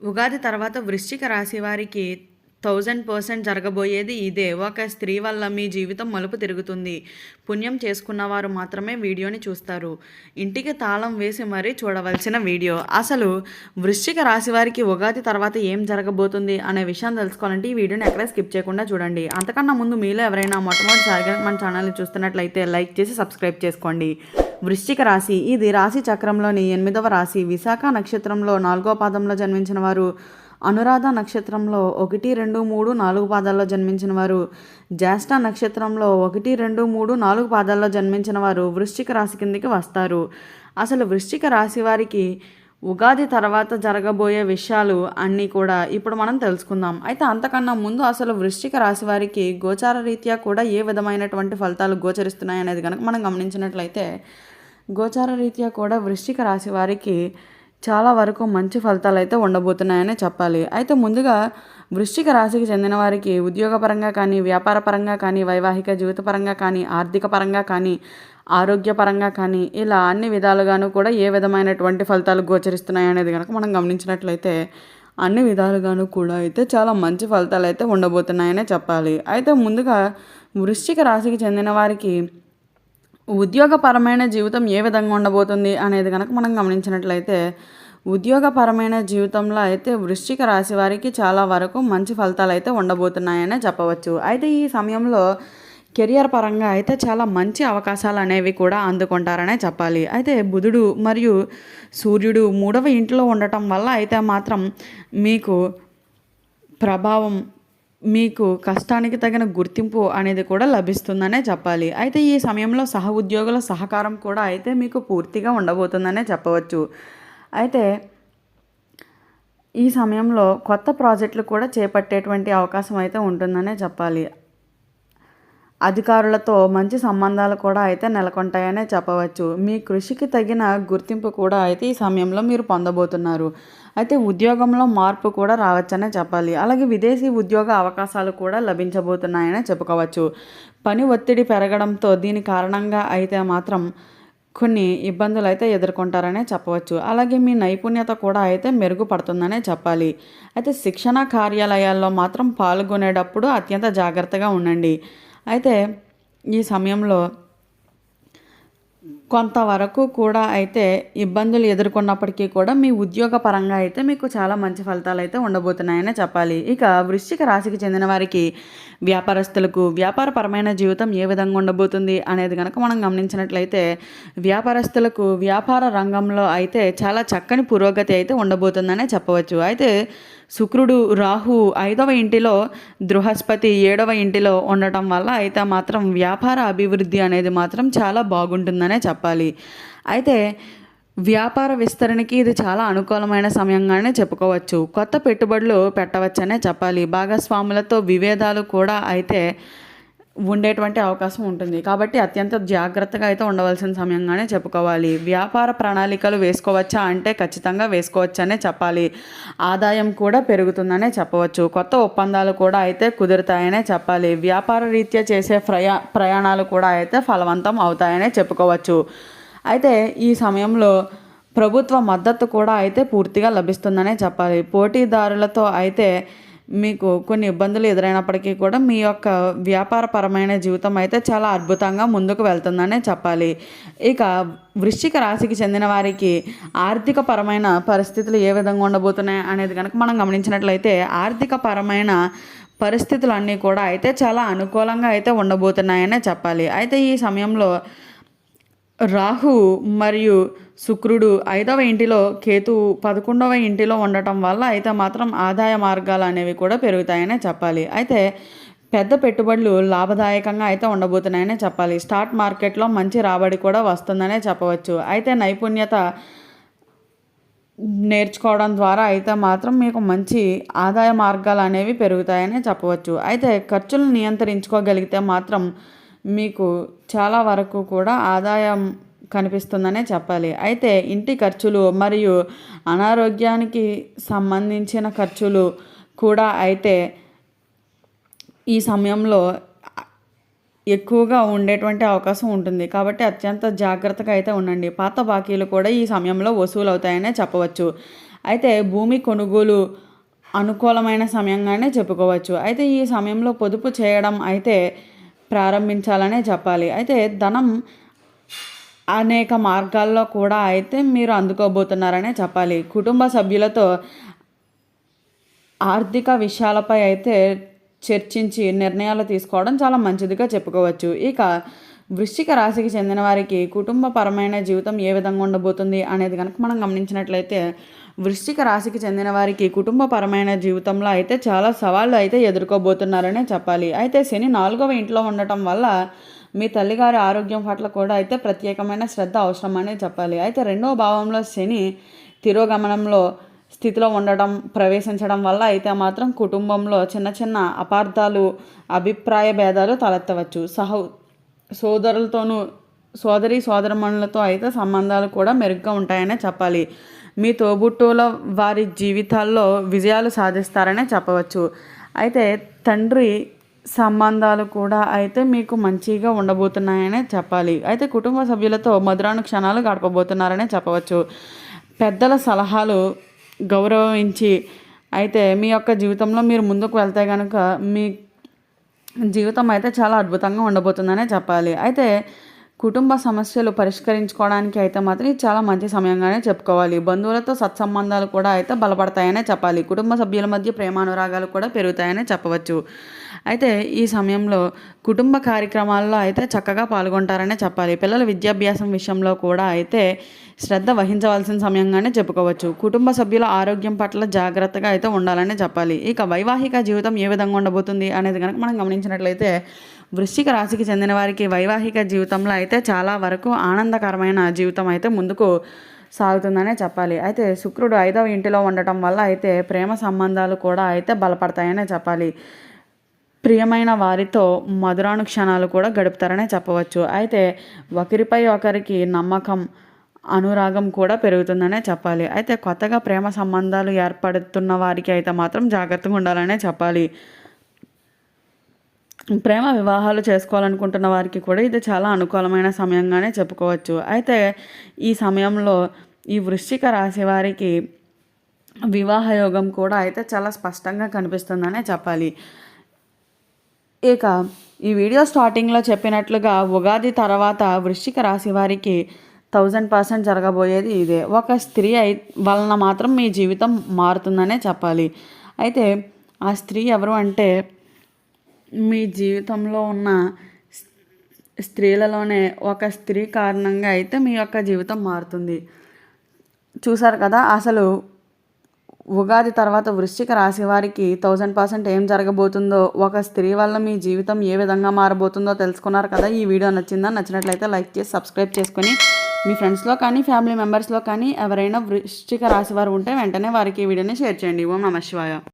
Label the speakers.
Speaker 1: ఉగాది తర్వాత వృశ్చిక రాశి వారికి థౌజండ్ పర్సెంట్ జరగబోయేది ఇదే. ఒక స్త్రీ వల్ల మీ జీవితం మలుపు తిరుగుతుంది. పుణ్యం చేసుకున్న వారు మాత్రమే వీడియోని చూస్తారు. ఇంటికి తాళం వేసి మరీ చూడవలసిన వీడియో. అసలు వృశ్చిక రాశి వారికి ఉగాది తర్వాత ఏం జరగబోతుంది అనే విషయం తెలుసుకోవాలంటే ఈ వీడియోని ఎక్కడ స్కిప్ చేయకుండా చూడండి. అంతకన్నా ముందు మీలో ఎవరైనా మొట్టమొదటిసారిగా మన ఛానల్ని చూస్తున్నట్లయితే లైక్ చేసి సబ్స్క్రైబ్ చేసుకోండి. వృశ్చిక రాశి. ఇది రాశి చక్రంలోని ఎనిమిదవ రాశి. విశాఖ నక్షత్రంలో నాలుగో పాదంలో జన్మించిన వారు అనురాధ నక్షత్రంలో ఒకటి రెండు మూడు నాలుగు పాదాల్లో జన్మించిన వారు జ్యేష్ఠ నక్షత్రంలో ఒకటి రెండు మూడు నాలుగు పాదాల్లో జన్మించిన వారు వృశ్చిక రాశి కిందకి వస్తారు. అసలు వృశ్చిక రాశి వారికి ఉగాది తర్వాత జరగబోయే విషయాలు అన్నీ కూడా ఇప్పుడు మనం తెలుసుకుందాం. అయితే అంతకన్నా ముందు అసలు వృశ్చిక రాశి వారికి గోచార రీత్యా కూడా ఏ విధమైనటువంటి ఫలితాలు గోచరిస్తున్నాయి అనేది కనుక మనం గమనించినట్లయితే గోచార రీత్యా కూడా వృశ్చిక రాశి వారికి చాలా వరకు మంచి ఫలితాలు అయితే ఉండబోతున్నాయనే చెప్పాలి. అయితే ముందుగా వృశ్చిక రాశికి చెందిన వారికి ఉద్యోగపరంగా కానీ వ్యాపార పరంగా కానీ వైవాహిక జీవితపరంగా కానీ ఆర్థిక పరంగా కానీ ఆరోగ్యపరంగా కానీ ఇలా అన్ని విధాలుగాను కూడా ఏ విధమైనటువంటి ఫలితాలు గోచరిస్తున్నాయి అనేది కనుక మనం గమనించినట్లయితే అన్ని విధాలుగాను కూడా అయితే చాలా మంచి ఫలితాలు అయితే ఉండబోతున్నాయనే చెప్పాలి. అయితే ముందుగా వృశ్చిక రాశికి చెందిన వారికి ఉద్యోగపరమైన జీవితం ఏ విధంగా ఉండబోతుంది అనేది కనుక మనం గమనించినట్లయితే ఉద్యోగపరమైన జీవితంలో అయితే వృశ్చిక రాశి వారికి చాలా వరకు మంచి ఫలితాలు అయితే ఉండబోతున్నాయనే చెప్పవచ్చు. అయితే ఈ సమయంలో కెరియర్ పరంగా అయితే చాలా మంచి అవకాశాలు అనేవి కూడా అందుకుంటారనే చెప్పాలి. అయితే బుధుడు మరియు సూర్యుడు మూడవ ఇంట్లో ఉండటం వల్ల అయితే మాత్రం మీకు ప్రభావం మీకు కష్టానికి తగిన గుర్తింపు అనేది కూడా లభిస్తుందనే చెప్పాలి. అయితే ఈ సమయంలో సహ ఉద్యోగుల సహకారం కూడా అయితే మీకు పూర్తిగా ఉండబోతుందనే చెప్పవచ్చు. అయితే ఈ సమయంలో కొత్త ప్రాజెక్టులు కూడా చేపట్టేటువంటి అవకాశం అయితే ఉంటుందనే చెప్పాలి. అధికారులతో మంచి సంబంధాలు కూడా అయితే నెలకొంటాయనే చెప్పవచ్చు. మీ కృషికి తగిన గుర్తింపు కూడా అయితే ఈ సమయంలో మీరు పొందబోతున్నారు. అయితే ఉద్యోగంలో మార్పు కూడా రావచ్చనే చెప్పాలి. అలాగే విదేశీ ఉద్యోగ అవకాశాలు కూడా లభించబోతున్నాయనే చెప్పుకోవచ్చు. పని ఒత్తిడి పెరగడంతో దీని కారణంగా అయితే మాత్రం కొన్ని ఇబ్బందులు అయితే ఎదుర్కొంటారనే చెప్పవచ్చు. అలాగే మీ నైపుణ్యత కూడా అయితే మెరుగుపడుతుందనే చెప్పాలి. అయితే శిక్షణ కార్యాలయాల్లో మాత్రం పాల్గొనేటప్పుడు అత్యంత జాగ్రత్తగా ఉండండి. అయితే ఈ సమయంలో కొంతవరకు కూడా అయితే ఇబ్బందులు ఎదుర్కొన్నప్పటికీ కూడా మీ ఉద్యోగ పరంగా అయితే మీకు చాలా మంచి ఫలితాలు అయితే ఉండబోతున్నాయనే చెప్పాలి. ఇక వృశ్చిక రాశికి చెందిన వారికి వ్యాపారస్తులకు వ్యాపారపరమైన జీవితం ఏ విధంగా ఉండబోతుంది అనేది కనుక మనం గమనించినట్లయితే వ్యాపారస్తులకు వ్యాపార రంగంలో అయితే చాలా చక్కని పురోగతి అయితే ఉండబోతుందనే చెప్పవచ్చు. అయితే శుక్రుడు రాహు ఐదవ ఇంటిలో బృహస్పతి ఏడవ ఇంటిలో ఉండటం వల్ల అయితే మాత్రం వ్యాపార అభివృద్ధి అనేది మాత్రం చాలా బాగుంటుందనే చెప్పాలి చెప్పాలి. అయితే వ్యాపార విస్తరణకి ఇది చాలా అనుకూలమైన సమయంగానే చెప్పుకోవచ్చు. కొత్త పెట్టుబడులు పెట్టవచ్చనే చెప్పాలి. భాగస్వాములతో విభేదాలు కూడా అయితే ఉండేటువంటి అవకాశం ఉంటుంది. కాబట్టి అత్యంత జాగ్రత్తగా అయితే ఉండవలసిన సమయంగానే చెప్పుకోవాలి. వ్యాపార ప్రణాళికలు వేసుకోవచ్చా అంటే ఖచ్చితంగా వేసుకోవచ్చనే చెప్పాలి. ఆదాయం కూడా పెరుగుతుందనే చెప్పవచ్చు. కొత్త ఒప్పందాలు కూడా అయితే కుదురుతాయనే చెప్పాలి. వ్యాపార రీత్యా చేసే ప్రయా ప్రయాణాలు కూడా అయితే ఫలవంతం అవుతాయనే చెప్పుకోవచ్చు. అయితే ఈ సమయంలో ప్రభుత్వ మద్దతు కూడా అయితే పూర్తిగా లభిస్తుందనే చెప్పాలి. పోటీదారులతో అయితే మీకు కొన్ని ఇబ్బందులు ఎదురైనప్పటికీ కూడా మీ యొక్క వ్యాపారపరమైన జీవితం అయితే చాలా అద్భుతంగా ముందుకు వెళ్తుందనే చెప్పాలి. ఇక వృశ్చిక రాశికి చెందిన వారికి ఆర్థిక పరమైన పరిస్థితులు ఏ విధంగా ఉండబోతున్నాయి అనేది కనుక మనం గమనించినట్లయితే ఆర్థిక పరమైన పరిస్థితులు అన్నీ కూడా అయితే చాలా అనుకూలంగా అయితే ఉండబోతున్నాయనే చెప్పాలి. అయితే ఈ సమయంలో రాహు మరియు శుక్రుడు ఐదవ ఇంటిలో కేతు పదకొండవ ఇంటిలో ఉండటం వల్ల అయితే మాత్రం ఆదాయ మార్గాలు అనేవి కూడా పెరుగుతాయనే చెప్పాలి. అయితే పెద్ద పెట్టుబడులు లాభదాయకంగా అయితే ఉండబోతున్నాయనే చెప్పాలి. స్టాక్ మార్కెట్లో మంచి రాబడి కూడా వస్తుందనే చెప్పవచ్చు. అయితే నైపుణ్యత నేర్చుకోవడం ద్వారా అయితే మాత్రం మీకు మంచి ఆదాయ మార్గాలు అనేవి పెరుగుతాయనే చెప్పవచ్చు. అయితే ఖర్చులను నియంత్రించుకోగలిగితే మాత్రం మీకు చాలా వరకు కూడా ఆదాయం కనిపిస్తుందనే చెప్పాలి. అయితే ఇంటి ఖర్చులు మరియు అనారోగ్యానికి సంబంధించిన ఖర్చులు కూడా అయితే ఈ సమయంలో ఎక్కువగా ఉండేటువంటి అవకాశం ఉంటుంది. కాబట్టి అత్యంత జాగ్రత్తగా అయితే ఉండండి. పాత బాకీలు కూడా ఈ సమయంలో వసూలు అవుతాయనే చెప్పవచ్చు. అయితే భూమి కొనుగోలు అనుకూలమైన సమయంగానే చెప్పుకోవచ్చు. అయితే ఈ సమయంలో పొదుపు చేయడం అయితే ప్రారంభించాలనే చెప్పాలి. అయితే ధనం అనేక మార్గాల్లో కూడా అయితే మీరు అందుకోబోతున్నారనే చెప్పాలి. కుటుంబ సభ్యులతో ఆర్థిక విషయాలపై అయితే చర్చించి నిర్ణయాలు తీసుకోవడం చాలా మంచిదిగా చెప్పుకోవచ్చు. ఇక వృశ్చిక రాశికి చెందిన వారికి కుటుంబపరమైన జీవితం ఏ విధంగా ఉండబోతుంది అనేది కనుక మనం గమనించినట్లయితే వృశ్చిక రాశికి చెందిన వారికి కుటుంబపరమైన జీవితంలో అయితే చాలా సవాళ్ళు అయితే ఎదుర్కోబోతున్నారనే చెప్పాలి. అయితే శని నాలుగవ ఇంట్లో ఉండటం వల్ల మీ తల్లిగారి ఆరోగ్యం పట్ల కూడా అయితే ప్రత్యేకమైన శ్రద్ధ అవసరమనే చెప్పాలి. అయితే రెండవ భావంలో శని తిరోగమనంలో స్థితిలో ఉండడం ప్రవేశించడం వల్ల అయితే మాత్రం కుటుంబంలో చిన్న చిన్న అపార్థాలు అభిప్రాయ భేదాలు తలెత్తవచ్చు. సహ సోదరులతోనూ సోదరి సోదరమణులతో అయితే సంబంధాలు కూడా మెరుగ్గా ఉంటాయనే చెప్పాలి. మీ తోబుట్టువుల వారి జీవితాల్లో విజయాలు సాధిస్తారనే చెప్పవచ్చు. అయితే తండ్రి సంబంధాలు కూడా అయితే మీకు మంచిగా ఉండబోతున్నాయనే చెప్పాలి. అయితే కుటుంబ సభ్యులతో మధురాను క్షణాలు గడపబోతున్నారనే చెప్పవచ్చు. పెద్దల సలహాలు గౌరవించి అయితే మీ యొక్క జీవితంలో మీరు ముందుకు వెళ్తే కనుక మీ జీవితం అయితే చాలా అద్భుతంగా ఉండబోతుందనే చెప్పాలి. అయితే కుటుంబ సమస్యలు పరిష్కరించుకోవడానికి అయితే మాత్రం ఇది చాలా మంచి సమయంగానే చెప్పుకోవాలి. బంధువులతో సత్సంబంధాలు కూడా అయితే బలపడతాయనే చెప్పాలి. కుటుంబ సభ్యుల మధ్య ప్రేమానురాగాలు కూడా పెరుగుతాయనే చెప్పవచ్చు. అయితే ఈ సమయంలో కుటుంబ కార్యక్రమాల్లో అయితే చక్కగా పాల్గొంటారనే చెప్పాలి. పిల్లల విద్యాభ్యాసం విషయంలో కూడా అయితే శ్రద్ధ వహించవలసిన సమయంగానే చెప్పుకోవచ్చు. కుటుంబ సభ్యుల ఆరోగ్యం పట్ల జాగ్రత్తగా అయితే ఉండాలనే చెప్పాలి. ఇక వైవాహిక జీవితం ఏ విధంగా ఉండబోతుంది అనేది కనుక మనం గమనించినట్లయితే వృశ్చిక రాశికి చెందిన వారికి వైవాహిక జీవితంలో అయితే చాలా వరకు ఆనందకరమైన జీవితం అయితే ముందుకు సాగుతుందనే చెప్పాలి. అయితే శుక్రుడు ఐదవ ఇంటిలో ఉండటం వల్ల అయితే ప్రేమ సంబంధాలు కూడా అయితే బలపడతాయనే చెప్పాలి. ప్రియమైన వారితో మధురాను క్షణాలు కూడా గడుపుతారనే చెప్పవచ్చు. అయితే ఒకరిపై ఒకరికి నమ్మకం అనురాగం కూడా పెరుగుతుందనే చెప్పాలి. అయితే కొత్తగా ప్రేమ సంబంధాలు ఏర్పడుతున్న వారికి అయితే మాత్రం జాగ్రత్తగా ఉండాలనే చెప్పాలి. ప్రేమ వివాహాలు చేసుకోవాలనుకుంటున్న వారికి కూడా ఇది చాలా అనుకూలమైన సమయంగానే చెప్పుకోవచ్చు. అయితే ఈ సమయంలో ఈ వృశ్చిక రాశి వారికి వివాహయోగం కూడా అయితే చాలా స్పష్టంగా కనిపిస్తుందనే చెప్పాలి. ఇక ఈ వీడియో స్టార్టింగ్లో చెప్పినట్లుగా ఉగాది తర్వాత వృశ్చిక రాశి వారికి థౌజండ్ పర్సెంట్ జరగబోయేది ఇదే. ఒక స్త్రీ అయి వలన మాత్రం మీ జీవితం మారుతుందనే చెప్పాలి. అయితే ఆ స్త్రీ ఎవరు అంటే మీ జీవితంలో ఉన్న స్త్రీలలోనే ఒక స్త్రీ కారణంగా అయితే మీ యొక్క జీవితం మారుతుంది. చూసారు కదా అసలు ఉగాది తర్వాత వృశ్చిక రాశి వారికి థౌజండ్ పర్సెంట్ ఏం జరగబోతుందో ఒక స్త్రీ వల్ల మీ జీవితం ఏ విధంగా మారబోతుందో తెలుసుకున్నారు కదా. ఈ వీడియో నచ్చిందా? నచ్చినట్లయితే లైక్ చేసి సబ్స్క్రైబ్ చేసుకొని మీ ఫ్రెండ్స్లో కానీ ఫ్యామిలీ మెంబర్స్లో కానీ ఎవరైనా వృశ్చిక రాశి వారు ఉంటే వెంటనే వారికి ఈ వీడియోని షేర్ చేయండి. ఓం నమ శివాయ.